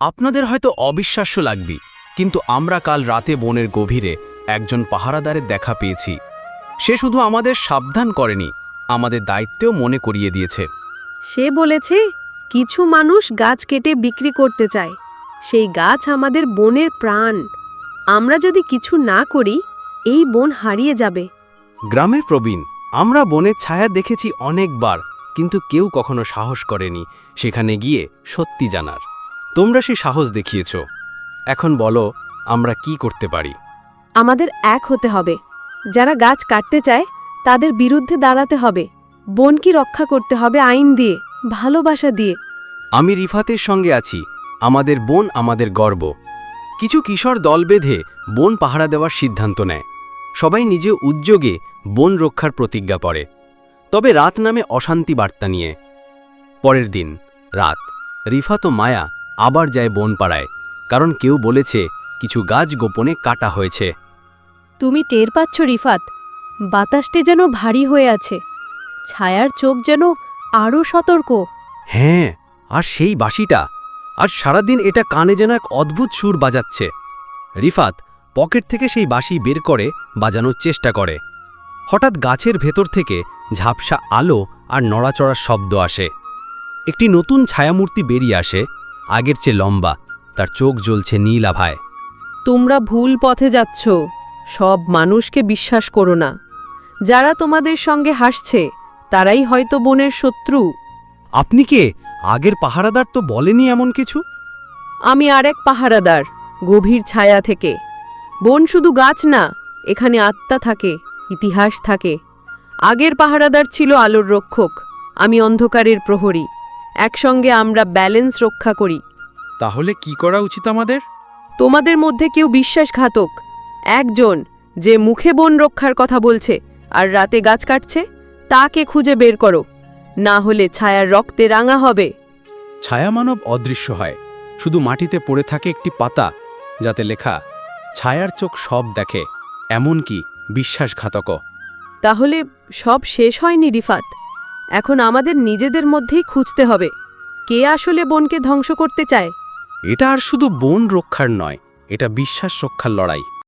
আপনাদের হয়তো অবিশ্বাস্য লাগবে কিন্তু আমরা কাল রাতে বনের গভীরে একজন পাহারাদারের দেখা পেয়েছি। সে শুধু আমাদের সাবধান করেনি আমাদের দায়িত্বেও মনে করিয়ে দিয়েছে। সে বলেছে কিছু মানুষ গাছ কেটে বিক্রি করতে চায়। সেই গাছ আমাদের বনের প্রাণ। আমরা যদি কিছু না করি এই বন হারিয়ে যাবে। গ্রামের প্রবীণ আমরা বনের ছায়া দেখেছি অনেকবার কিন্তু কেউ কখনো সাহস করেনি সেখানে গিয়ে সত্যি জানার। তোমরা সে সাহস দেখিয়েছ। এখন বলো আমরা কি করতে পারি? আমাদের এক হতে হবে। যারা গাছ কাটতে চায় তাদের বিরুদ্ধে দাঁড়াতে হবে। বনকে রক্ষা করতে হবে আইন দিয়ে ভালোবাসা দিয়ে। আমি রিফাতের সঙ্গে আছি। আমাদের বোন আমাদের গর্ব। কিছু কিশোর দল বেঁধে বন পাহারা দেওয়ার সিদ্ধান্ত নেয়। সবাই নিজে উদ্যোগে বন রক্ষার প্রতিজ্ঞা পড়ে। তবে রাত নামে অশান্তি বার্তা নিয়ে। পরের দিন রাত। রিফাত ও মায়া আবার যায় বন পাড়ায় কারণ কেউ বলেছে কিছু গাছ গোপনে কাটা হয়েছে। তুমি টের পাচ্ছ রিফাত বাতাসটি যেন ভারী হয়ে আছে ছায়ার চোখ যেন আরও সতর্ক। হ্যাঁ আর সেই বাঁশিটা আর সারাদিন এটা কানে যেন এক অদ্ভুত সুর বাজাচ্ছে। রিফাত পকেট থেকে সেই বাঁশি বের করে বাজানোর চেষ্টা করে। হঠাৎ গাছের ভেতর থেকে ঝাপসা আলো আর নড়াচড়ার শব্দ আসে। একটি নতুন ছায়ামূর্তি বেরিয়ে আসে আগের চেয়ে লম্বা তার চোখ জ্বলছে নীল আভায়। তোমরা ভুল পথে যাচ্ছ সব মানুষকে বিশ্বাস করো না। যারা তোমাদের সঙ্গে হাসছে তারাই হয়তো বনের শত্রু। আপনি কে? আগের পাহারাদার তো বলেনি এমন কিছু? আমি আরেক পাহারাদার গভীর ছায়া থেকে। বন শুধু গাছ না এখানে আত্মা থাকে ইতিহাস থাকে। আগের পাহারাদার ছিল আলোর রক্ষক আমি অন্ধকারের প্রহরী। একসঙ্গে আমরা ব্যালেন্স রক্ষা করি। তাহলে কি করা উচিত আমাদের? তোমাদের মধ্যে কেউ বিশ্বাসঘাতক একজন যে মুখে বন রক্ষার কথা বলছে আর রাতে গাছ কাটছে তাকে খুঁজে বের করো। না হলে ছায়ার রক্তে রাঙা হবে। ছায়ামানব অদৃশ্য হয়। শুধু মাটিতে পড়ে থাকে একটি পাতা যাতে লেখা ছায়ার চোখ সব দেখে এমনকি বিশ্বাসঘাতক তাহলে সব শেষ হয়নি রিফাত। এখন আমাদের নিজেদের মধ্যেই খুঁজতে হবে। কে আসলে বনকে ধ্বংস করতে চায়? এটা আর শুধু বন রক্ষার নয়, এটা বিশ্বাস রক্ষার লড়াই।